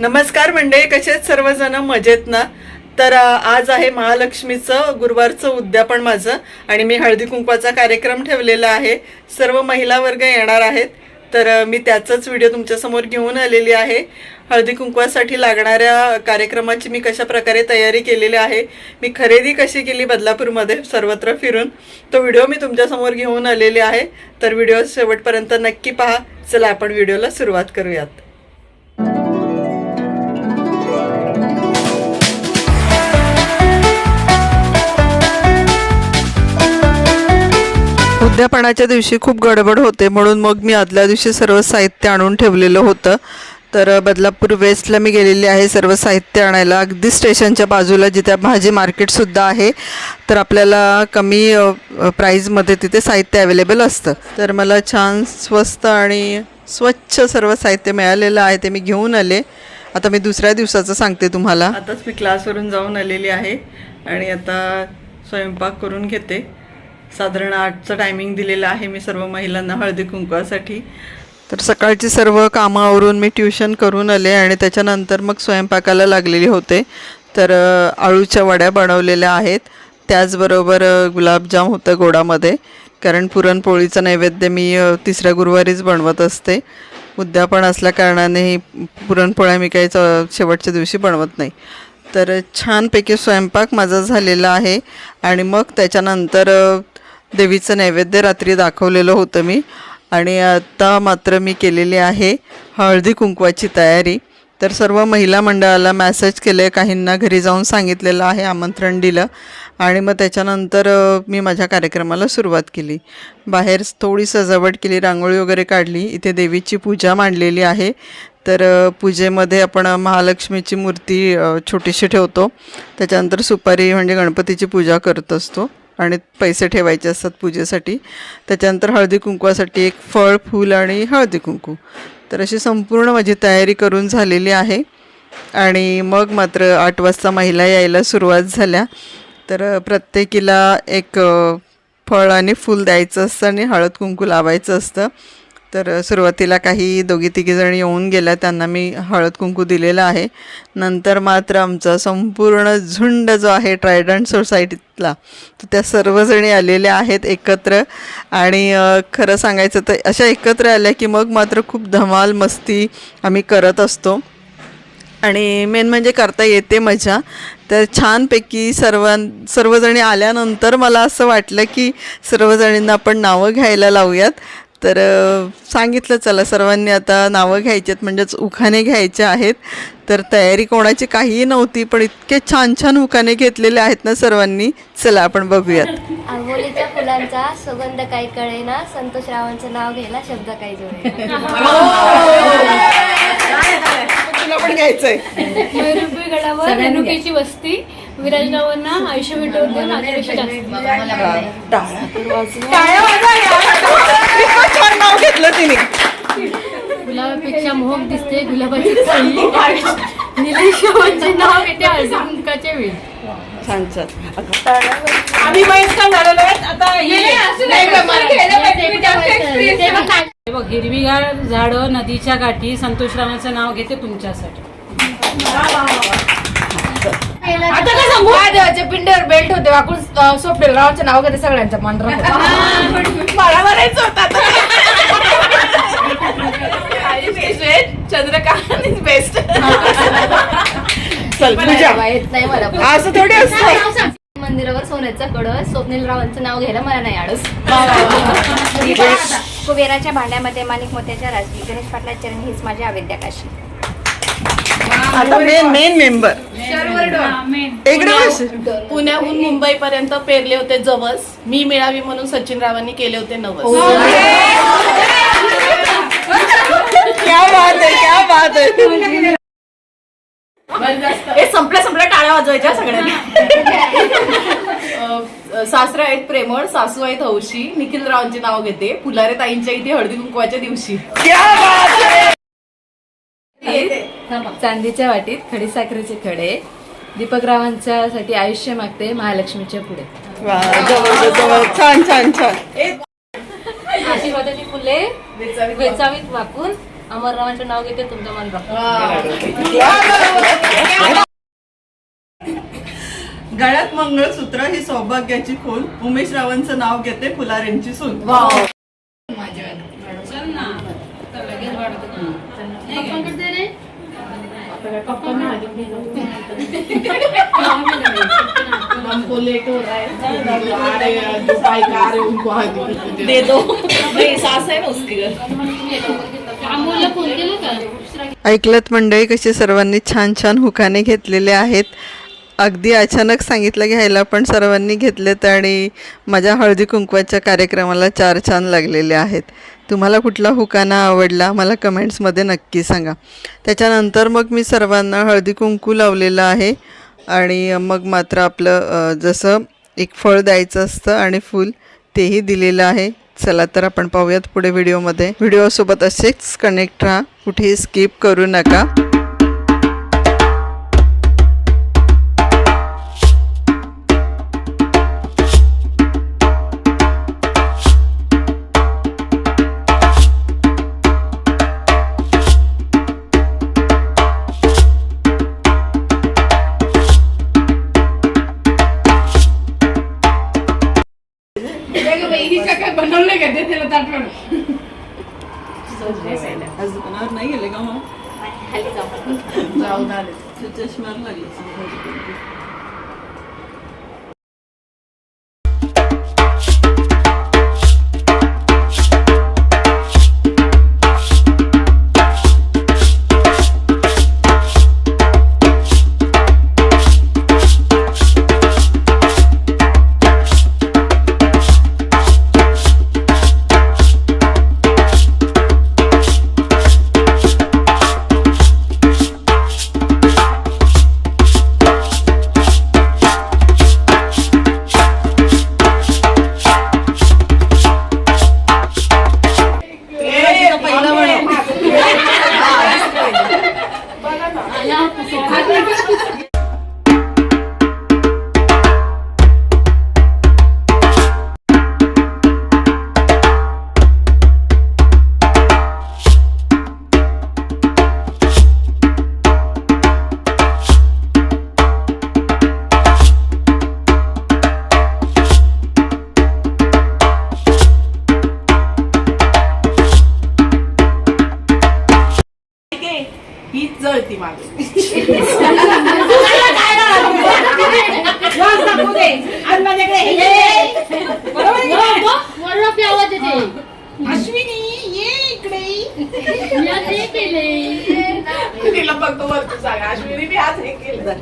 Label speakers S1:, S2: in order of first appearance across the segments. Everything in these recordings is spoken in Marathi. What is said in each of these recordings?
S1: नमस्कार मंडळी कसे आहेत सर्वजण? मजेत ना? तर आज आहे महालक्ष्मीचं गुरुवारचं उद्यापन माझं आणि मी हळदी कुंकवाचा कार्यक्रम ठेवलेला आहे. सर्व महिला वर्ग येणार आहेत. तर मी त्याचाच व्हिडिओ तुमच्यासमोर घेऊन आलेली आहे. हळदी कुंकवासाठी लागणाऱ्या कार्यक्रमाची मी कशा प्रकारे तयारी केलेली आहे मी खरेदी कशी केली बदलापूरमध्ये सर्वत्र फिरून तो व्हिडिओ मी तुमच्यासमोर घेऊन आलेली आहे. तर व्हिडिओ शेवटपर्यंत नक्की पहा. चला आपण व्हिडिओला सुरुवात करूयात. अध्यापनाच्या दिवशी खूप गडबड होते म्हणून मग मी आदल्या दिवशी सर्व साहित्य आणून ठेवलेलं होतं. तर बदलापूर वेस्टला मी गेलेली आहे सर्व साहित्य आणायला. अगदी स्टेशनच्या बाजूला जिथे भाजी मार्केटसुद्धा आहे तर आपल्याला कमी प्राईजमध्ये तिथे साहित्य अवेलेबल असतं. तर मला छान स्वस्त आणि स्वच्छ सर्व साहित्य मिळालेलं आहे ते मी घेऊन आले. आता मी दुसऱ्या दिवसाचं सांगते तुम्हाला. आताच मी क्लासवरून जाऊन आलेली आहे आणि आता स्वयंपाक करून घेते. साधारण आठचं टायमिंग दिलेलं आहे मी सर्व महिलांना हळदी कुंकवासाठी. तर सकाळची सर्व कामावरून मी ट्युशन करून आले आणि त्याच्यानंतर मग स्वयंपाकाला लागलेली होते. तर आळूच्या वड्या बनवलेल्या आहेत. त्याचबरोबर गुलाबजाम होतं गोडामध्ये. कारण पुरणपोळीचं नैवेद्य मी तिसऱ्या गुरुवारीच बनवत असते. उद्यापन असल्या कारणाने पुरणपोळ्या मी काही च- शेवटच्या दिवशी बनवत नाही. तर छानपैकी स्वयंपाक माझा झालेला आहे. आणि मग त्याच्यानंतर देवीचं नैवेद्य रात्री दाखवलेलं होतं मी. आणि आत्ता मात्र मी केलेली आहे हळदी कुंकवाची तयारी. तर सर्व महिला मंडळाला मॅसेज केले काहींना घरी जाऊन सांगितलेलं आहे आमंत्रण दिलं. आणि मग त्याच्यानंतर मी माझ्या कार्यक्रमाला सुरुवात केली. बाहेर थोडी सजावट केली रांगोळी वगैरे काढली. इथे देवीची पूजा मांडलेली आहे. तर पूजेमध्ये आपण महालक्ष्मीची मूर्ती छोटीशी ठेवतो. त्याच्यानंतर सुपारी म्हणजे गणपतीची पूजा करत असतो. आणि पैसे ठेवायचे असतात पूजेसाठी. त्याच्यानंतर हळदी कुंकवासाठी एक फळ फूल आणि हळदी कुंकू. तर अशी संपूर्ण माझी तयारी करून झालेली आहे. आणि मग मात्र आठ वाजता महिला यायला सुरुवात झाल्या. तर प्रत्येकीला एक फळ आणि फूल द्यायचं असतं आणि हळद कुंकू लावायचं असतं. तर सुरुवातीला काही दोघी तिघीजण येऊन गेल्या त्यांना मी हळद कुंकू दिलेलं आहे. नंतर मात्र आमचा संपूर्ण झुंड जो आहे ट्रायडंट सोसायटीतला तर त्या सर्वजणी आलेल्या आहेत एकत्र. आणि खरं सांगायचं तर अशा एकत्र आल्या की मग मात्र खूप धमाल मस्ती आम्ही करत असतो. आणि मेन म्हणजे करता येते मजा. तर छानपैकी सर्वां सर्वजणी आल्यानंतर मला असं वाटलं की सर्वजणींना आपण नावं घ्यायला लावूयात. तर सांगितलं चला सर्वांनी आता नावं घ्यायची आहेत म्हणजेच उखाणे घ्यायचे आहेत. तर तयारी कोणाची काहीही नव्हती पण इतके छान छान उखाणे घेतलेले आहेत ना सर्वांनी. चला आपण बघूयात.
S2: आंबोलीच्या फुलांचा सुगंध काही कळेना. संतोष रावांचं नाव घ्यायला शब्द काही जोडे
S1: तुला पण घ्यायचंय.
S3: मयुरपी गडावर रेणुकेची वस्ती. विराजरावांना आयुष्य भेटवते गुलाबापेक्षा मोहक दिसते गुलाबाची सही निलेशवांचे नाव येते हळदीकुंकाचे वेळ.
S1: छान छान.
S4: आम्ही वयस्कर झालेलो आहेत आता हे
S3: बघ. हिरवीगार झाडं नदीच्या गाठी संतोषरावांचं नाव घेते तुमच्यासाठी.
S4: आता काय सांगू महादेवाच्या पिंडीवर बेल्ट होते वाकून सोपडेल. रावांचं नाव घेते सगळ्यांच्या मांडरा मला भरायचं होतं आता. चंद्रकांत इज बेस्ट
S1: चल पूजा.
S2: येत नाही मला पण.
S1: असं थोडी असतं.
S2: मंदिरावर सोन्याचा कळस स्वप्नील रावांचं नाव घ्यायला मला नाही आडस कुबेराच्या भांड्यामध्ये माणिक मोत्याच्या राजगी गणेश पाटला चरण हीच माझी अविद्या काशी
S1: आता मेन मेन मेंबर इकडे बस.
S4: पुण्याहून मुंबई पर्यंत पेरले होते जवस. मी मिळावी म्हणून सचिन रावांनी केले होते नवस.
S1: क्या बात आहे क्या बात आहे
S4: हे संपल्या संपल्या टाळ्या वाजवायच्या सगळ्यांनी. सासरा आहेत प्रेमळ सासू आहेत हौशी. निखिल रावांचे नाव घेते. फुलारे ताईंच्या इथे हळदी कुंकवाच्या दिवशी.
S1: क्या बात आहे
S5: चांदीच्या वाटीत खडीसाखरेचे खडे. दीपकरावांच्यासाठी आयुष्य मागते महालक्ष्मीच्या पुढे.
S1: छान छान छान.
S5: आशीर्वादाची फुले वेचावीत वाकून.
S2: अमररावांचं नाव घेते तुमचं मन राखतो
S1: गळ्यात मंगळसूत्र ही सौभाग्याची खून उमेश रावांचं नाव घेते फुलारेंची सून.
S4: हो है हैं हैं दे दो. नहीं सास है ना उसके
S1: ऐकलत मंडळी कशी सर्वांनी छान छान हुकाने घेतलेले आहेत. अगदी अचानक सांगितलं घ्यायला पण सर्वांनी घेतलेत आणि माझ्या हळदी कुंकवाच्या कार्यक्रमाला चार छान लागलेले आहेत. तुम्हाला कुठला हुकाना आवडला मला कमेंट्समध्ये नक्की सांगा. त्याच्यानंतर मग मी सर्वांना हळदी कुंकू लावलेलं आहे आणि मग मात्र आपलं जसं एक फळ द्यायचं असतं आणि फूल तेही दिलेलं आहे. चला तर आपण पाहूयात पुढे व्हिडिओमध्ये व्हिडिओसोबत असेच कनेक्ट राहा. कुठेही स्किप करू नका.
S4: हिच्या काय का? ते त्याला
S1: नाही गेले का मग
S4: जाऊन आले
S1: चष्म्याला लागले
S4: अश्विनी ये इकडे. तिला फक्त वरती सांग. अश्विनी मी आज हे केलं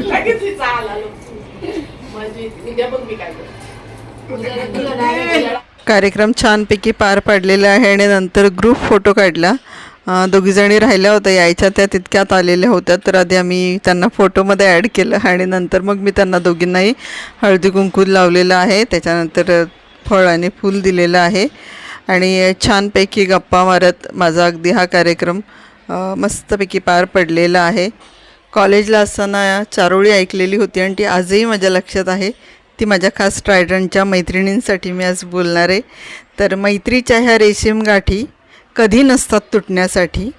S4: लगेच तिचा आला म्हणजे उद्या बघ मी काय करते.
S1: कार्यक्रम छानपैकी पार पाडलेला आहे आणि नंतर ग्रुप फोटो काढला. अं, दोघीजणी राहिल्या होत्या यायच्या त्या तितक्यात आलेल्या होत्या. तर आधी आम्ही त्यांना फोटोमध्ये ॲड केलं आणि नंतर मग मी त्यांना दोघींनाही हळदी कुंकू लावलेलं आहे. त्याच्यानंतर फळ आणि फूल दिलेलं आहे. आणि छानपैकी गप्पा मारत माझा अगदी हा कार्यक्रम मस्तपैकी पार पडलेला आहे. कॉलेजला असताना चारोळी ऐकलेली होती आणि ती आजही माझ्या लक्षात आहे. ती माझ्या खास ट्रायडंटच्या मैत्रिणींसाठी मी आज बोलणार आहे. तर मैत्रीच्या ह्या रेशीम गाठी कधी नसतात तुटण्यासाठी?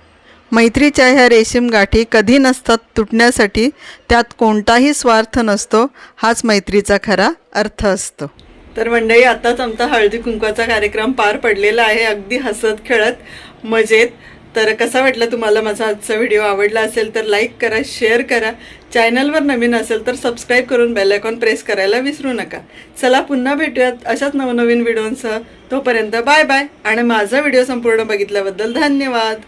S1: मैत्रीच्या ह्या रेशीम गाठी कधी नसतात तुटण्यासाठी? त्यात कोणताही स्वार्थ नसतो. हाच मैत्रीचा खरा अर्थ असतो. तर मंडळी आताच आमचा हळदी कुंकवाचा कार्यक्रम पार पडलेला आहे. अगदी हसत खेळत मजेत. तर कसा वाटला तुम्हाला माझा आजचा व्हिडिओ? आवडला असेल तर लाईक करा शेअर करा. चॅनलवर नवीन असेल तर सबस्क्राईब करून बेल आयकॉन प्रेस करायला विसरू नका. चला पुन्हा भेटूयात अशाच नवनवीन व्हिडिओंसह. तोपर्यंत बाय बाय. आणि माझा व्हिडिओ संपूर्ण बघितल्याबद्दल धन्यवाद.